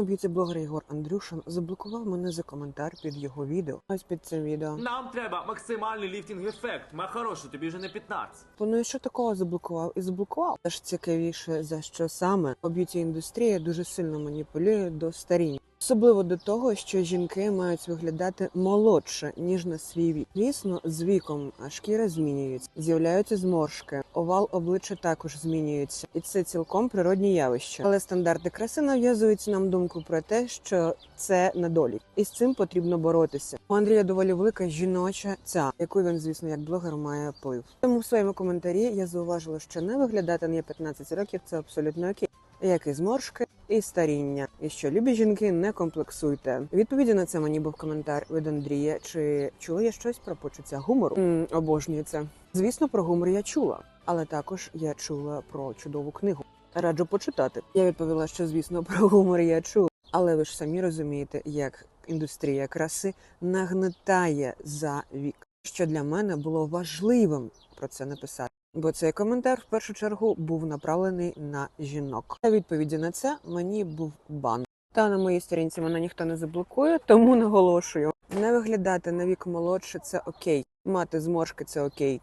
Б'юті-блогер Єгор Андрюшин заблокував мене за коментар під його відео. Ось під цим відео. Нам треба максимальний ліфтинг ефект. Ма хороша, тобі вже не 15. Планую, що такого заблокував і заблокував. Теж ж цікавіше, за що саме б'юті індустрія дуже сильно маніпулює до старіння. Особливо до того, що жінки мають виглядати молодше ніж на свій вік. Звісно, з віком шкіра змінюється, з'являються зморшки, овал обличчя також змінюється, і це цілком природні явища. Але стандарти краси нав'язують нам думку про те, що це недолік, і з цим потрібно боротися. У Андрія доволі велика жіноча ця, яку він, звісно, як блогер має вплив. Тому в своєму коментарі я зауважила, що не виглядати на 15 років це абсолютно окей. Як і зморшки, і старіння, і що любі жінки не комплексуйте. Відповіді на це мені був коментар від Андрія. Чи чула я щось про почуття гумору? м обожнюю це. Звісно, про гумор я чула, але також я чула про чудову книгу. Раджу почитати. Я відповіла, що звісно про гумор я чула, але ви ж самі розумієте, як індустрія краси нагнетає за вік. Що для мене було важливим про це написати. Бо цей коментар в першу чергу був направлений на жінок. А відповіді на це мені був бан. Та на моїй сторінці мене ніхто не заблокує, тому наголошую: не виглядати на вік молодше це окей. Мати зморшки це окей.